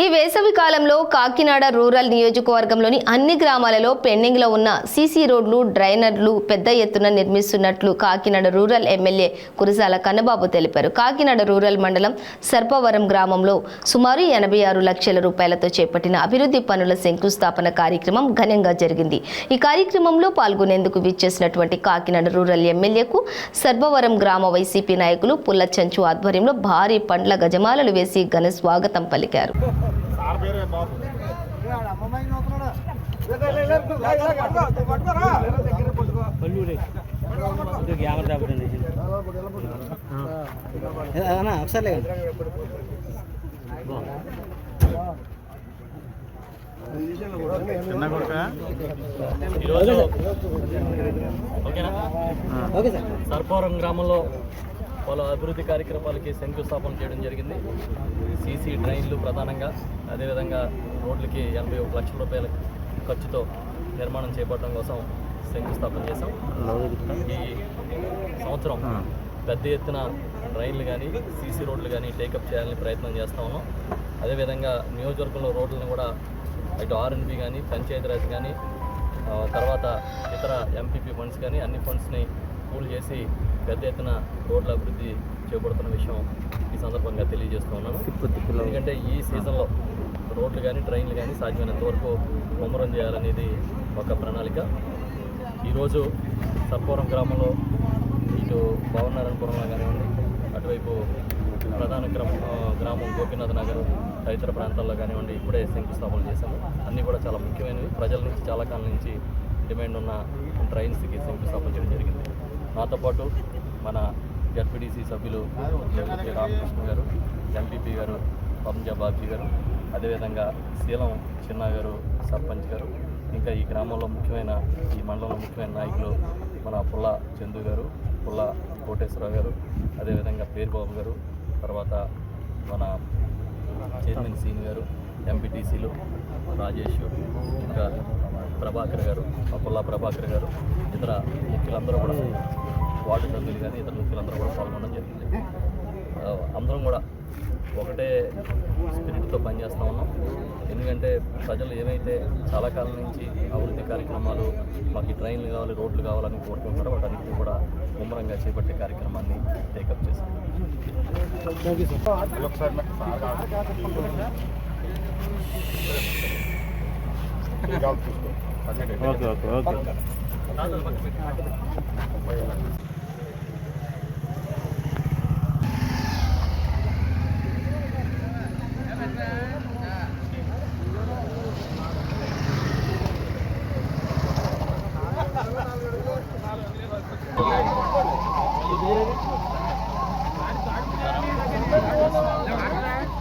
ఈ వేసవి కాలంలో కాకినాడ రూరల్ నియోజకవర్గంలోని అన్ని గ్రామాలలో పెండింగ్లో ఉన్న సీసీ రోడ్లు డ్రైనర్లు పెద్ద ఎత్తున నిర్మిస్తున్నట్లు కాకినాడ రూరల్ ఎమ్మెల్యే కురసాల కన్నబాబు తెలిపారు. కాకినాడ రూరల్ మండలం సర్పవరం గ్రామంలో సుమారు ఎనభై ఆరు లక్షల రూపాయలతో చేపట్టిన అభివృద్ధి పనుల శంకుస్థాపన కార్యక్రమం ఘనంగా జరిగింది. ఈ కార్యక్రమంలో పాల్గొనేందుకు విచ్చేసినటువంటి కాకినాడ రూరల్ ఎమ్మెల్యేకు సర్పవరం గ్రామ వైసీపీ నాయకులు పుల్లచంచు ఆధ్వర్యంలో భారీ పండ్ల గజమాలలు వేసి ఘన స్వాగతం పలికారు. పేరు బాబు. అన్నా ఒకసారి చిన్న కొడుక ఈరోజు ఓకేనా? Okay sir. సర్పవరం గ్రామంలో పలు అభివృద్ధి కార్యక్రమాలకి శంకుస్థాపన చేయడం జరిగింది. సీసీ డ్రైన్లు ప్రధానంగా అదేవిధంగా రోడ్లకి ఎనభై ఒక లక్షల రూపాయల ఖర్చుతో నిర్మాణం చేపట్టడం కోసం శంకుస్థాపన చేశాం. ఈ సంవత్సరం పెద్ద ఎత్తున డ్రైన్లు కానీ సీసీ రోడ్లు కానీ టేకప్ చేయాలని ప్రయత్నం చేస్తా ఉన్నాం. అదేవిధంగా నియోజకవర్గంలో రోడ్లను కూడా ఇటు ఆర్ఎన్బి కానీ పంచాయతీరాజ్ కానీ తర్వాత ఇతర ఎంపీపీ ఫండ్స్ కానీ అన్ని ఫండ్స్ని పూల్ చేసి పెద్ద ఎత్తున రోడ్ల అభివృద్ధి చేపడుతున్న విషయం ఈ సందర్భంగా తెలియజేస్తూ ఉన్నాను. ఎందుకంటే ఈ సీజన్లో రోడ్లు కానీ ట్రైన్లు కానీ సాధ్యమైనంత వరకు ముమ్మరం చేయాలనేది ఒక ప్రణాళిక. ఈరోజు సర్పవరం గ్రామంలో ఇటు భవనారాయణపురంలో కానివ్వండి అటువైపు ప్రధాన గ్రామం గ్రామం గోపీనాథ్ నగర్ తదితర ప్రాంతాల్లో కానివ్వండి ఇప్పుడే శంకుస్థాపన చేశాము. అన్నీ కూడా చాలా ముఖ్యమైనవి. ప్రజల నుంచి చాలా కాలం నుంచి డిమాండ్ ఉన్న ట్రైన్స్కి శంకుస్థాపన చేయడం జరిగింది. నాతో పాటు మన జడ్పీటీసీ సభ్యులు లేకపోతే రామకృష్ణ గారు ఎంపీపీ గారు పంజా బాబ్జీ గారు అదేవిధంగా శీలం చిన్న గారు సర్పంచ్ గారు ఇంకా ఈ గ్రామంలో ముఖ్యమైన ఈ మండలంలో ముఖ్యమైన నాయకులు మన పుల్ల చందు గారు పుల్ల కోటేశ్వరరావు గారు అదేవిధంగా పేరుబాబు గారు తర్వాత మన చైర్మన్ సీన్ గారు ఎంపీటీసీలు రాజేష్ ఇంకా ప్రభాకర్ గారు అప్పుల్లా ప్రభాకర్ గారు ఇతర ముఖ్యులందరూ కూడా వార్డు సభ్యులు కానీ ఇతర ముఖ్యులందరూ కూడా పాల్గొనడం జరిగింది. అందరం కూడా ఒకటే స్పిరిట్తో పనిచేస్తూ ఉన్నాం. ఎందుకంటే ప్రజలు ఏమైతే చాలా కాలం నుంచి అభివృద్ధి కార్యక్రమాలు మాకు ఈ ట్రైన్లు కావాలి రోడ్లు కావాలని కోరుకుంటున్నారో వాటన్నిటిని కూడా ముమ్మరంగా చేపట్టే కార్యక్రమాన్ని టేకప్ చేస్తాం ఒకసారి సార్ చూసుకో ఓకే ఓకే ఓకే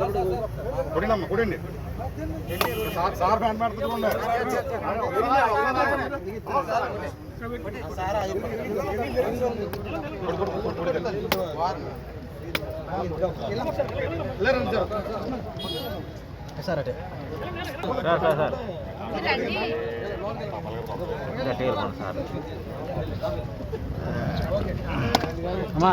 గారు కొడండి. సార్ సార్ ఫ్యాన్ మాడుతుంది సార్ అటే. సార్ సార్ సార్ అమ్మా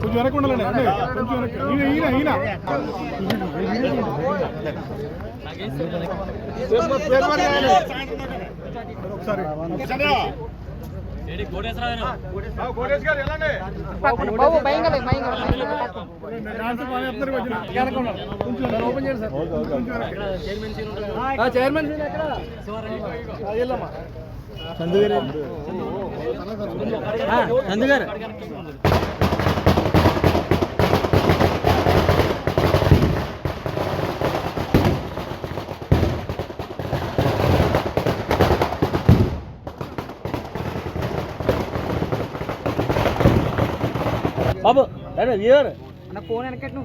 కొంచెం వెనక ఉండాలండి. అంటే కొంచెం వెనక ఈయన ఈయన ఈయన. ఒకసారి చంద్ర. గారు. బాబు ఫోన్ వెనకట్టు